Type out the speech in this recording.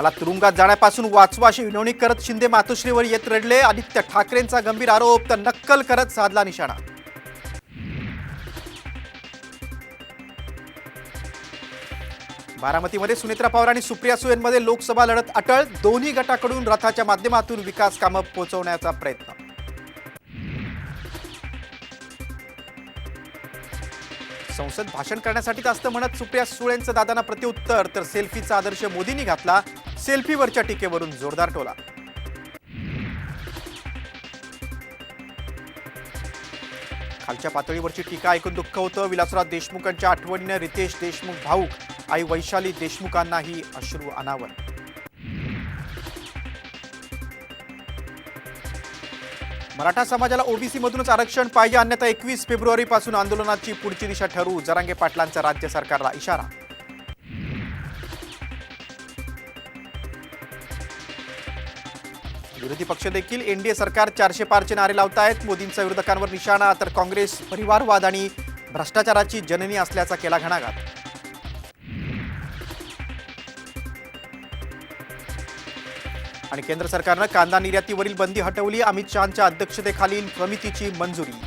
मला तुरुंगात जाण्यापासून वाचवा अशी विनवणी करत शिंदे मातोश्रीवर येत रडले. आदित्य ठाकरेंचा गंभीर आरोप तर नक्कल करत साधला निशाणा. बारामतीमध्ये सुनेत्रा पवार आणि सुप्रिया सुळेंमध्ये लोकसभा लढत अटळ. दोन्ही गटाकडून रथाच्या माध्यमातून विकास कामं पोहोचवण्याचा प्रयत्न. संसद भाषण करण्यासाठीच असतं म्हणत सुप्रिया सुळेंचं दादांना प्रत्युत्तर तर सेल्फीचा आदर्श मोदींनी घातला. सेल्फीवरच्या टीकेवरून जोरदार टोला. खालच्या पातळीवरची टीका ऐकून दुःख होतं. विलासराव देशमुखांच्या आठवणीनं रितेश देशमुख भाऊक आई वैशाली देशमुखांनाही अश्रू अनावर. मराठा समाजाला ओबीसी मधूनच आरक्षण पाहिजे अन्यथा एकवीस फेब्रुवारी पासून आंदोलनाची पुढची दिशा ठरवू जरांगे पाटलांचा राज्य सरकारला इशारा. विरोधी पक्ष देखील एनडीए सरकार चारशे पारचे नारे लावतायत. मोदींचा विरोधकांवर निशाणा तर काँग्रेस परिवारवाद आणि भ्रष्टाचाराची जननी असल्याचा केला घणाघात. आणि केंद्र सरकारनं कांदा निर्यातीवरील बंदी हटवली. अमित शहाच्या अध्यक्षतेखालील समितीची मंजुरी.